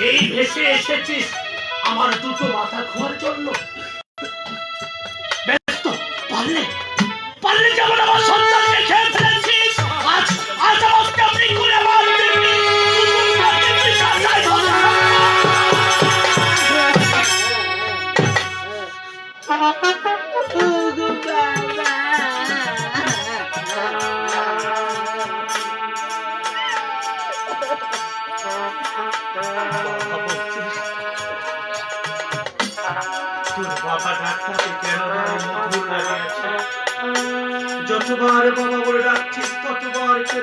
এই ভেসে এসেছিস? আমার দুটো মাথা খোয়ার জন্য।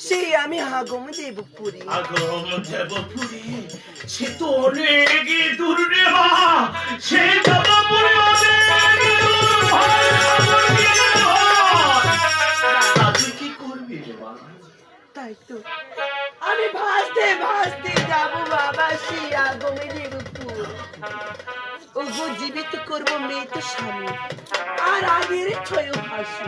সেই আমি হাগম দেব পুরী। আগম দেবপুরে সে তো অনেক দূর রে সে অনেক দূর তুই কি করবি রে তাই তো। আমি ভাসতে ভাসতে যাব বাবা সেই আগমে দেবপুর ওগো, জীবিত করব মেয়ে তো স্বামী। আর আগের ছয় ভাসু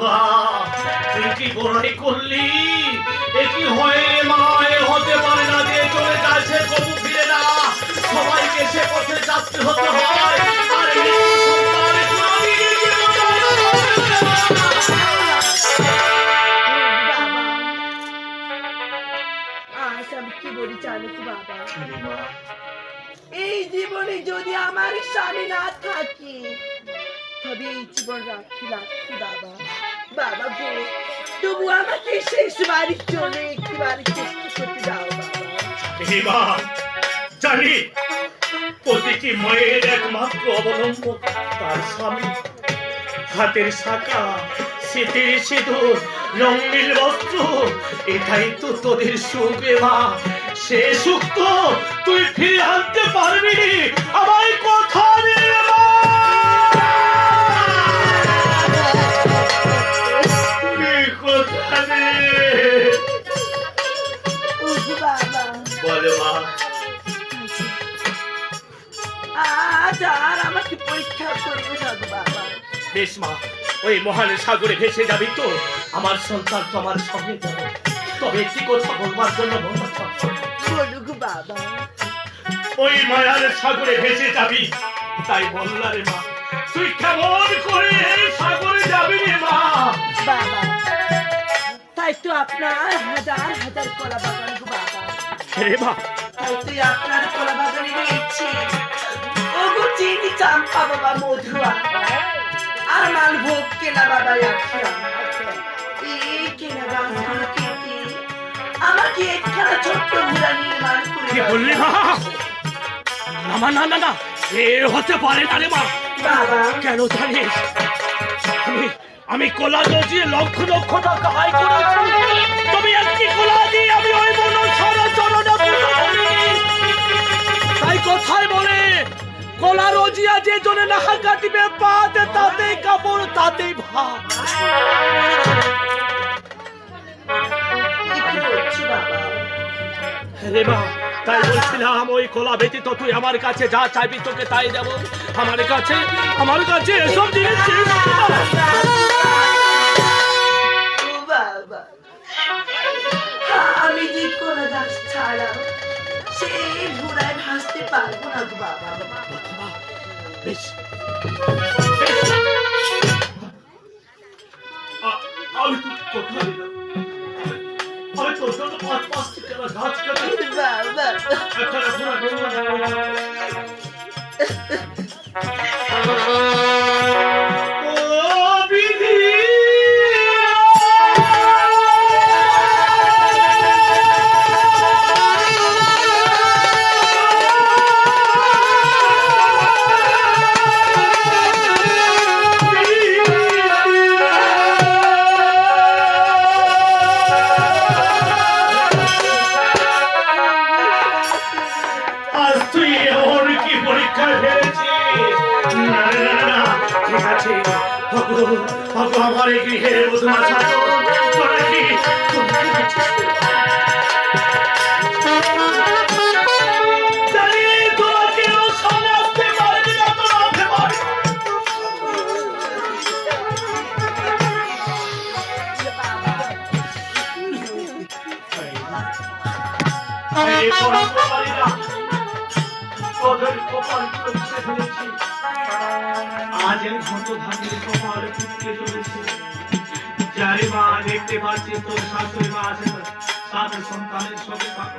বা তুই কি বড়াই করলি? এ কি হয়ে হতে পারে না যে চলে সে কবু ফিরে না। সবাইকে সে পথে যাত্রী হতে হয়। যদি আমার স্বামী না থাকে, তবে এই জীবন রাখি রাখি বাবা? বাবা গো, তবু আমাকে শেষ বাড়ির জন্য একটি বাড়ি চেষ্টা করতে দাও বাবা। জানি প্রতিটি মায়ের একমাত্র অবলম্বন তার স্বামী। হাতের শাখা শীতের সিঁদুর, রঙিন বস্ত্র, এটাই তো তোদের সুখ মা। সে সুখ তো তুই ফিরে আনতে পারবি আমায় কথা দে রে মা! তুই কথা দে। ওগো বাবা বলে মা আজ আর আমাকে পরীক্ষা করিও না গো বাবা। বেশ মা ওই মহান সাগরে ভেসে যাবি তো। আমার সন্তান তো আমার সঙ্গে যাবে। তবে একটি কথা বলবার জন্য বাবা। ওই মায়ার সাগরে ভেসে যাবি তাই বললা রে মা তুই কেমন করে সাগরে যাবি রে মা? বাবা তাই তো আপনার হাজার হাজার কলা বাগান গো বাবা। রে মা। তাই তো আপনার কলা বাগানে ওগো চিনি চাম্পা বাবা মধুয়া আর মালভোগ কেনা বাবা রাখিয়া এই কেনা কেটে আমাকে একখানা ছোট্ট ঘোড়া নির্মাণ করে কি বললি? মা না মা, না না না। এ হতে পারে না রে মা। বাবা। কেন জানিস? আমি আমি কলা দিয়ে লক্ষ লক্ষ টাকা আয় করেছি। তবে একটি কলা দিয়ে আমি ওই মন সারা চরণে পুজো করিনি। তাই কথায় বলে কলার মজিয়া যে জনে নাহা কাটিবে পাতে তাতেই কাপড় তাতেই ভাত। রে মা তাই বলছিলাম ওই খোলা ব্যতীত তুই আমার কাছে যা চাইবি তোকে তাই দেব। আমার কাছে আমার কাছে এসব জিনিস আমি যে কোনো দাস ছাড়া সেই ঘোড়ায় ভাসতে পারব না গো বাবা। বেশ। আমি তো কোথায় দিলাম তোর জন্য পাঁচ পাঁচটি কেনা গাছ কেটে বাবা একটা ঘোড়া এই গৃহের মধুমা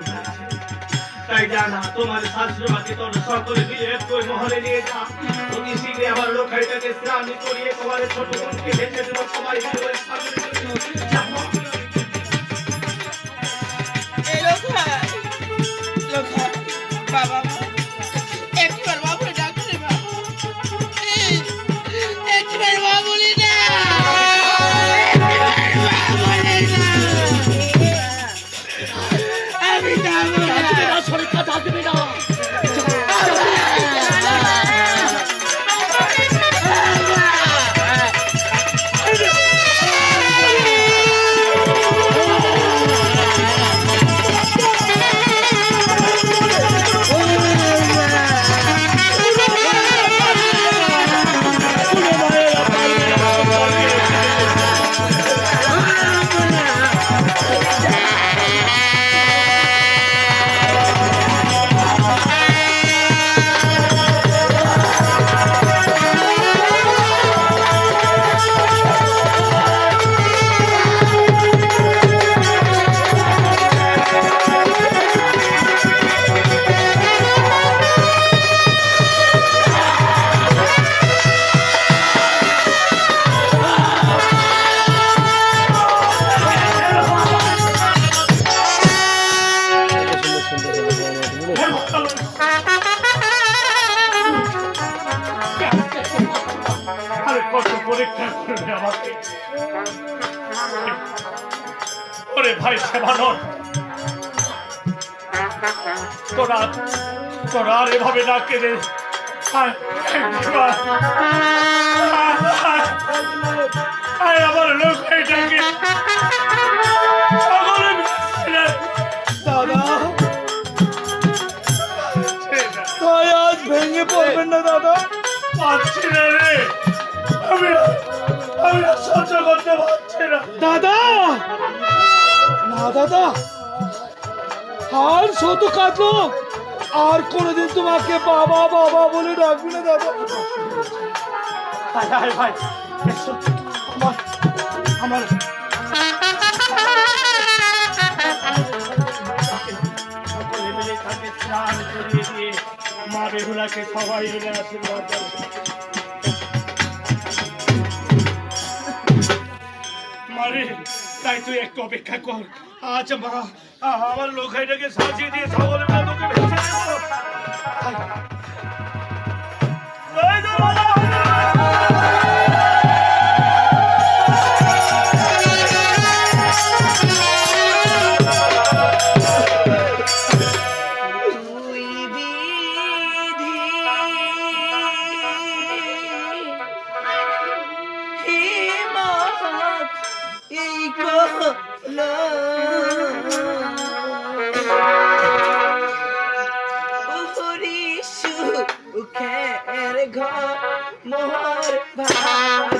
হয়েছে। তাই জানা, তোমার শাশুড়ি মাকে তোর সকলে মিলে একই মহলে নিয়ে যা। অতি শীঘ্রে আমার লোকাইটাকে স্নান করিয়ে তোমার ছোট বোনকে ভেজে দেবো, সবাই। বাবা আয়, আয় আমার লোক এটাকে ভেঙে পড়বেন না দাদা পারছি না রে আমি আর- আমি আর সহ্য করতে পারছি না দাদা! না দাদা! আর শত কাটলো আর কোনোদিন তোমাকে বাবা বাবা বলে ডাকবি না দাদা। ভাই ভাই ভাই আমার আমার মা বেহুলাকে সবাই মিলে আশীর্বাদ তাই তুই একটু অপেক্ষা কর। আচ্ছা মা আমার লোকাইটাকে সাজিয়ে দিয়ে ছাগলের মতো ভেসে ঘর মোহর ভাই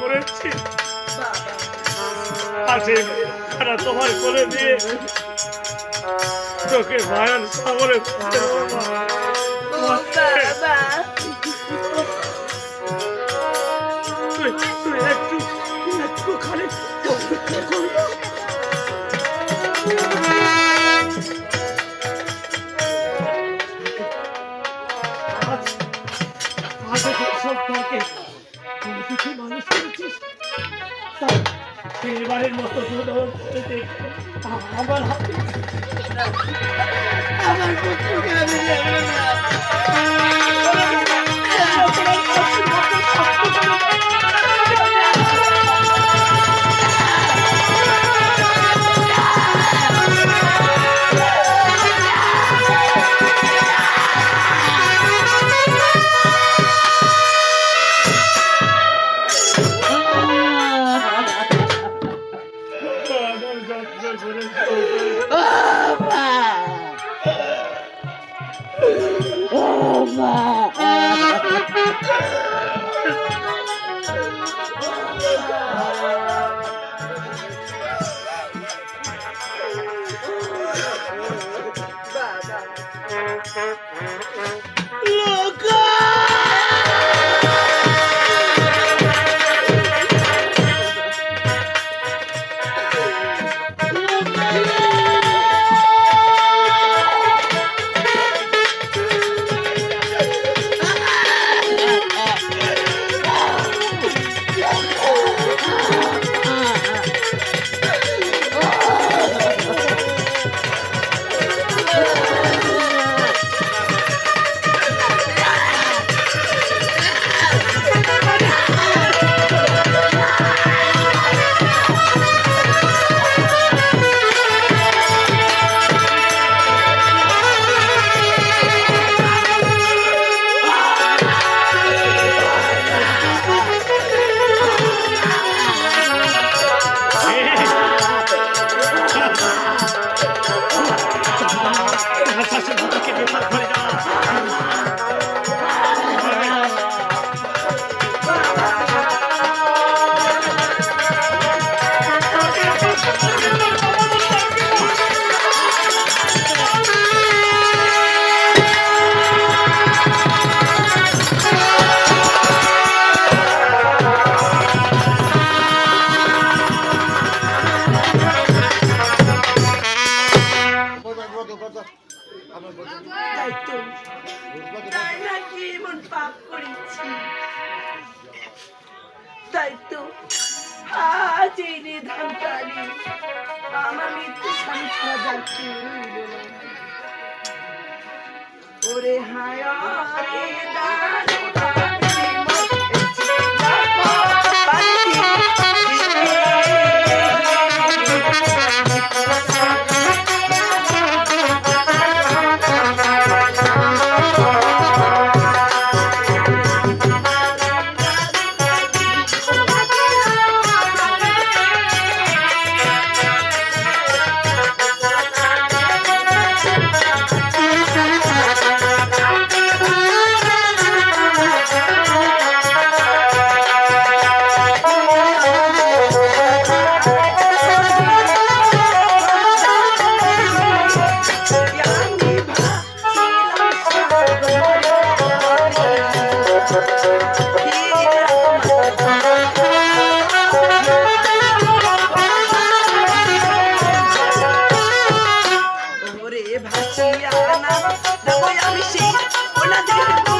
করেছি। আর সেই তারা তোমার করে দিয়ে চোখে ভয়ান সামনে ঝড়ের মতো আমার হাতে আমার পুত্রকে আমি Mm-hmm. না দেবো আমি সেই ওনাদের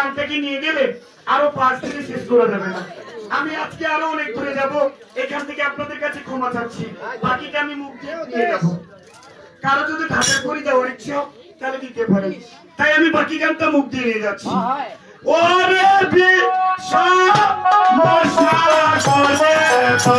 গান থেকে নিয়ে গেলে আরও পাঁচ দিনে শেষ করা যাবে না। আমি আজকে আরও অনেক দূরে যাব, এখান থেকে আপনাদের কাছে ক্ষমা চাচ্ছি। বাকিটা আমি মুখ দিয়ে যাব কারও যদি ঢাকা করে যাওয়ার ইচ্ছে তাহলে দিতে পারেন তাই আমি বাকি গানটা মুখ দিয়ে নিয়ে যাচ্ছি। ওরে বিশ্ব মশা করে পা